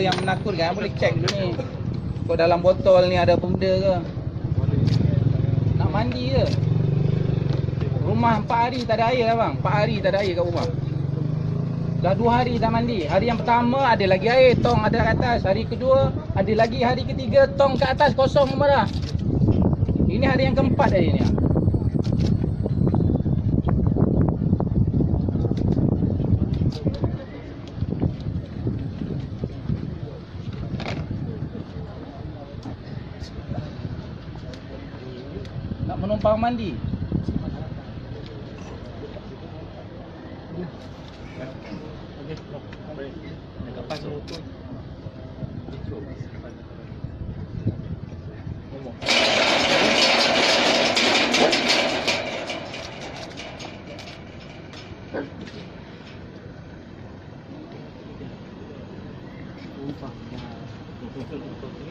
yang menakutkan boleh cek dulu ni. Kau dalam botol ni ada benda ke? Nak mandi ke? Rumah 4 hari tak ada air abang. 4 hari tak ada air kat rumah. Dah 2 hari tak mandi. Hari yang pertama ada lagi air, tong ada kat atas. Hari kedua ada lagi. Hari ketiga tong kat atas kosong semua dah. Ini hari yang keempat hari ni. Nak menumpang mandi.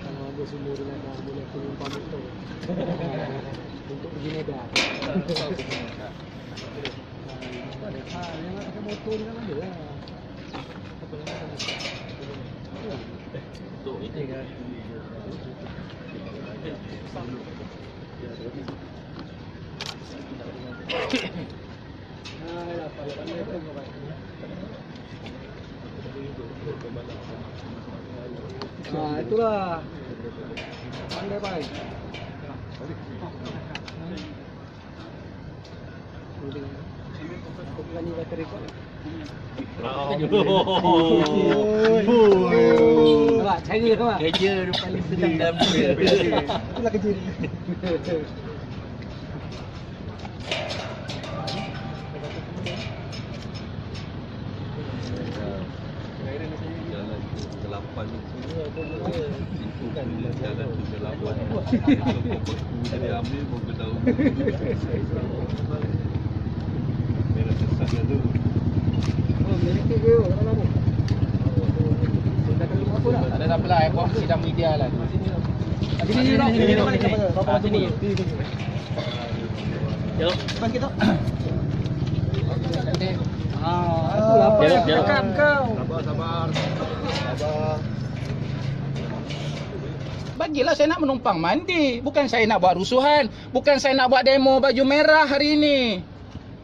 Kalau ada sumur dengan dah boleh lumpang motor. Untuk pergi Medan. Tak ada hal yang nak pakai motor ni kan ada lah. Apa yang nak Untuk ini kan. Ah, lah, pada pandai tu kau Ah, itulah. Pandai baik. Kau berani baca rekod? Nampak? Cara kau tak? Kerja dia paling senang dalam dunia. Itulah kerja dia. Jalan delapan ni semua Itu kan jalan tu delapan Kalau beku jadi ambil pun tahu Merah sesat tu Oh, mereka ke? Tak lama. Dah kena apa dah? Tak ada tak apalah, aku sidang media lah. Sini, sini, sini, sini, sini. Ah, sini. Jom Depan kita. Ah, Itulah apa Jalan, yang jalan. cakap kau. Sabar, sabar Sabar Bagilah saya nak menumpang mandi. Bukan saya nak buat rusuhan. Bukan saya nak buat demo baju merah hari ini.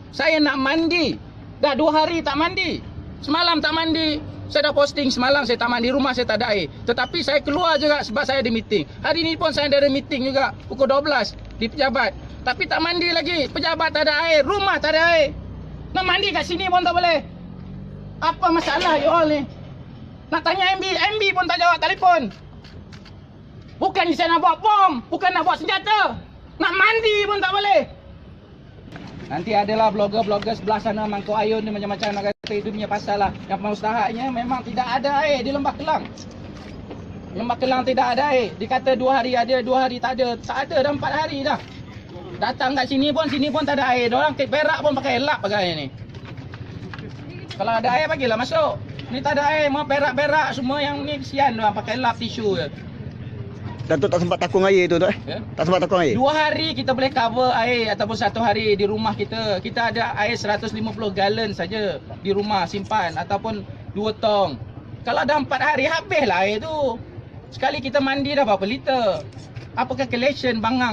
Saya nak mandi. Dah dua hari tak mandi. Semalam tak mandi. Saya dah posting semalam saya tak mandi. Rumah saya tak ada air. Tetapi saya keluar juga sebab saya ada meeting. Hari ini pun saya ada meeting juga. Pukul 12 di pejabat. Tapi tak mandi lagi. Pejabat tak ada air. Rumah tak ada air. Nak mandi kat sini pun tak boleh. Apa masalah you all ni? Nak tanya MB. MB pun tak jawab telefon. Bukan saya nak buat bom, bukan nak buat senjata. Nak mandi pun tak boleh. Nanti adalah blogger-blogger sebelah sana Mangkuk Ayun ni macam-macam nak kata itu punya pasal lah. Yang mustahaknya memang tidak ada air di Lembah Kelang. Lembah Kelang tidak ada air. Dikata dua hari ada, dua hari tak ada. Tak ada dah empat hari dah. Datang kat sini pun, sini pun tak ada air. Diorang perak pun pakai lap pakai ni. Kalau ada air bagilah masuk. Ni tak ada air, mau perak-perak semua yang ni kesian diorang pakai lap tisu je. Datuk tak sempat takung air tu tu eh? Ya. Tak sempat takung air? Dua hari kita boleh cover air ataupun satu hari di rumah kita. Kita ada air 150 galon saja di rumah simpan ataupun dua tong. Kalau dah empat hari habislah air tu. Sekali kita mandi dah berapa liter? Apakah collection bangang